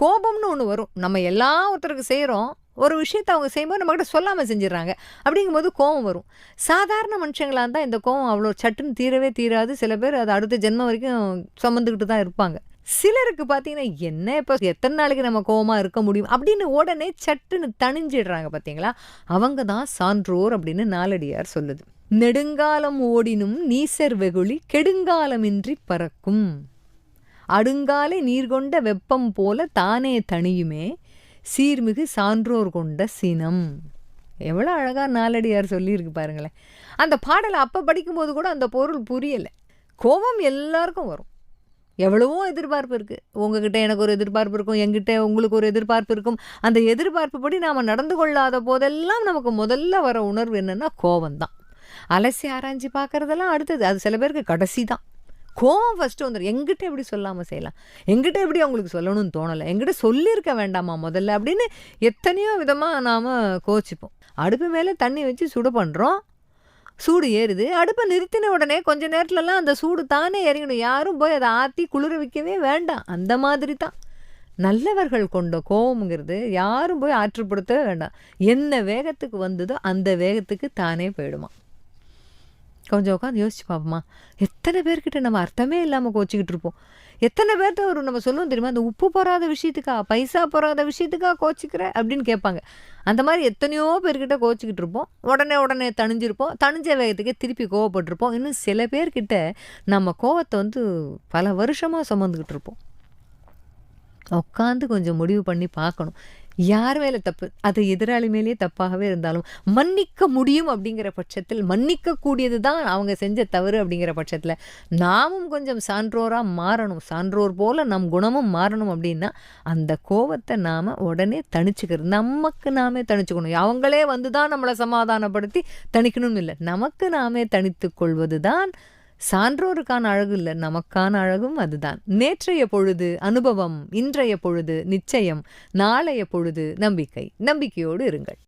கோபம்னு ஒன்று வரும். நம்ம எல்லா ஒருத்தருக்கு செய்கிறோம் ஒரு விஷயத்தை அவங்க செய்யும்போது நம்மக்கிட்ட சொல்லாமல் செஞ்சிடறாங்க அப்படிங்கும்போது கோபம் வரும். சாதாரண மனுஷங்களாக இருந்தால் இந்த கோபம் அவ்வளோ சட்டுன்னு தீரவே தீராது. சில பேர் அது அடுத்த ஜென்மம் வரைக்கும் சுமந்துக்கிட்டு தான் இருப்பாங்க. சிலருக்கு பார்த்தீங்கன்னா என்ன இப்போ எத்தனை நாளைக்கு நம்ம கோவமாக இருக்க முடியும்? அப்படின்னு உடனே சட்டுன்னு தணிஞ்சிடுறாங்க பார்த்தீங்களா அவங்க தான் சான்றோர் அப்படின்னு நாலடியார் சொல்லுது. நெடுங்காலம் ஓடினும் நீசர் வெகுளி கெடுங்காலமின்றி பறக்கும். அடுங்காலை நீர் கொண்ட வெப்பம் போல தானே தனியுமே சீர்மிகு சான்றோர் கொண்ட சினம். எவ்வளோ அழகாக நாலடியார் சொல்லியிருக்கு பாருங்களேன். அந்த பாடலை அப்போ படிக்கும்போது கூட அந்த பொருள் புரியலை. கோபம் எல்லாருக்கும் வரும். எவ்வளவோ எதிர்பார்ப்பு இருக்குது உங்ககிட்ட எனக்கு ஒரு எதிர்பார்ப்பு இருக்கும் எங்கிட்ட உங்களுக்கு ஒரு எதிர்பார்ப்பு இருக்கும். அந்த எதிர்பார்ப்பு படி நாம் நடந்து கொள்ளாத போதெல்லாம் நமக்கு முதல்ல வர உணர்வு என்னென்னா கோபம்தான். அலசி ஆராய்ஞ்சு பார்க்குறதெல்லாம் அடுத்தது. அது சில பேருக்கு கடைசி தான் கோவம் ஃபஸ்ட்டு வந்துடும் எங்கிட்ட எப்படி சொல்லாமல் செய்யலாம்? எங்கிட்ட எப்படி அவங்களுக்கு சொல்லணும்னு தோணலை. எங்கிட்ட சொல்லியிருக்க வேண்டாமா முதல்ல அப்படின்னு எத்தனையோ விதமாக நாம் கோச்சிப்போம். அடுப்பு மேலே தண்ணி வச்சு சுடு பண்ணுறோம் சூடு ஏறுது. அடுப்பை நிறுத்தின உடனே கொஞ்ச நேரத்துலலாம் அந்த சூடு தானே இறங்கிடும் யாரும் போய் அதை ஆற்றி குளிர வைக்கவே வேண்டாம். அந்த மாதிரி தான் நல்லவர்கள் கொண்ட கோபம்ங்கிறது யாரும் போய் ஆற்றுப்படுத்தவே வேண்டாம். என்ன வேகத்துக்கு வந்ததோ அந்த வேகத்துக்கு தானே போயிடுமா? கொஞ்சம் உட்காந்து யோசிச்சு பார்ப்போமா? எத்தனை பேர்கிட்ட நம்ம அர்த்தமே இல்லாமல் கோச்சிக்கிட்டு இருப்போம் எத்தனை பேர்கிட்ட ஒரு நம்ம சொல்லுவோம் தெரியுமா? அந்த உப்பு போகாத விஷயத்துக்கா பைசா போகாத விஷயத்துக்கா கோச்சிக்கிற? அப்படின்னு கேட்பாங்க. அந்த மாதிரி எத்தனையோ பேர்கிட்ட கோச்சிக்கிட்டு இருப்போம் உடனே உடனே தணிஞ்சிருப்போம். தணிஞ்ச வேகத்துக்கே திருப்பி கோவப்பட்டிருப்போம். இன்னும் சில பேர்கிட்ட நம்ம கோவத்தை வந்து பல வருஷமாக சுமந்துக்கிட்டு இருப்போம் உட்காந்து கொஞ்சம் முடிவு பண்ணி பார்க்கணும். யார் மேலே தப்பு? அது எதிராளி மேலேயே தப்பாகவே இருந்தாலும் மன்னிக்க முடியும் அப்படிங்கிற பட்சத்தில் மன்னிக்கக்கூடியது தான் அவங்க செஞ்ச தவறு அப்படிங்கிற பட்சத்தில். நாமும் கொஞ்சம் சான்றோராக மாறணும். சான்றோர் போல் நம் குணமும் மாறணும் அப்படின்னா அந்த கோபத்தை நாம் உடனே தணிச்சுக்கிறது நமக்கு நாமே தணிச்சுக்கணும். அவங்களே வந்து தான் நம்மளை சமாதானப்படுத்தி தணிக்கணும்னு இல்லை. நமக்கு நாமே தணித்து கொள்வது தான் சான்றோருக்கான அழகு இல்லை நமக்கான அழகும் அதுதான். நேற்றைய பொழுது அனுபவம் இன்றைய பொழுது நிச்சயம் நாளைய பொழுது நம்பிக்கை. நம்பிக்கையோடு இருங்கள்.